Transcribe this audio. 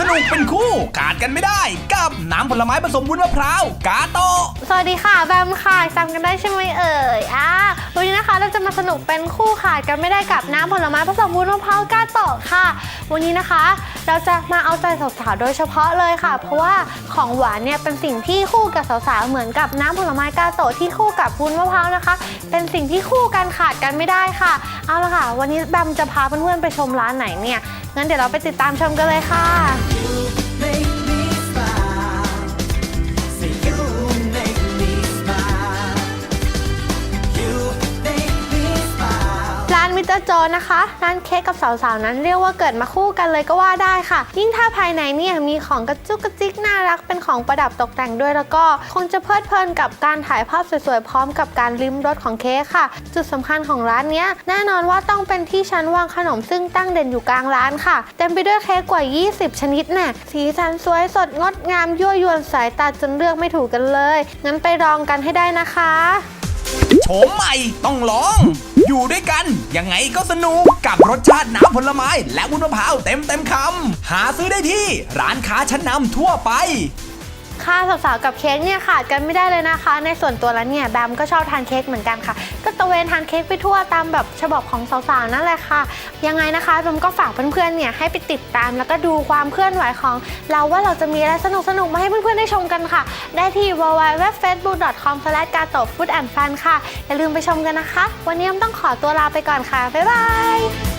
สนุกเป็นคู่ขาดกันไม่ได้ กับน้ำผลไม้ผสมวุ้นมะพร้าวกาโตะ สวัสดีค่ะแบมค่ะจำกันได้ใช่ไหมเอ่ยอ่าวันนี้นะคะเราจะมาสนุกเป็นคู่ขาดกันไม่ได้กับน้ำผลไม้ผสมวุ้นมะพร้าวกาโตะค่ะวันนี้นะคะ เราจะมาเอาใจสาวๆ โดยเฉพาะเลยค่ะ เพราะว่าของหวานเนี่ยเป็นสิ่งที่คู่กับสาวๆ เหมือนกับน้ำผลไม้กาโตะที่คู่กับวุ้นมะพร้าวนะคะ เป็นสิ่งที่คู่กันขาดกันไม่ได้ค่ะ เอาละค่ะ วันนี้แบมจะพาเพื่อนๆ ไปชมร้านไหนเนี่ย งั้นเดี๋ยวเราไปติดตามชมกันเลยค่ะ มิสเตอร์โจนะคะร้านเค้กกับสาวๆนั้นเรียกว่าเกิดมาคู่กันเลยก็ว่าได้ค่ะ ยิ่งถ้าภายในเนี่ยมีของกระจุกกระจิกน่ารักเป็นของประดับตกแต่งด้วยแล้วก็คงจะเพลิดเพลินกับการถ่ายภาพสวยๆพร้อมกับการลิ้มรสของเค้กค่ะ จุดสำคัญของร้านเนี้ยแน่นอนว่าต้องเป็นที่ชั้นวางขนมซึ่งตั้งเด่นอยู่กลางร้านค่ะ เต็มไปด้วยเค้กกว่า 20 ชนิดแน่สีสันสวยสดงดงามยั่วยวนสายตาจนเลือกไม่ถูกกันเลย งั้นไปลองกันให้ได้นะคะ โฉมใหม่ต้องลอง อยู่ด้วยกัน ยังไงก็สนุกกับรสชาติน้ำผลไม้ และวุ้นมะพร้าวเต็มเต็มๆคำหาซื้อได้ที่ร้านค้าชั้นนำทั่วไป ค่ะสาวๆกับเค้กเนี่ยขาดกันไม่ได้เลยนะคะ ในส่วนตัวแล้วเนี่ยแบมก็ชอบทานเค้กเหมือนกันค่ะ ก็ตะเวนทานเค้กไปทั่วตามแบบฉบับของสาวๆนั่นแหละค่ะ ยังไงนะคะแบมก็ฝากเพื่อนๆเนี่ยให้ไปติดตามแล้วก็ดูความเคลื่อนไหวของ เราว่าเราจะมีอะไรสนุกๆมาให้เพื่อนๆได้ชมกันค่ะ ได้ที่ www.facebook.com/gatofoodandfun ค่ะอย่าลืมไปชมกันนะคะ วันนี้แอมต้องขอตัวลาไปก่อนค่ะบ๊ายบาย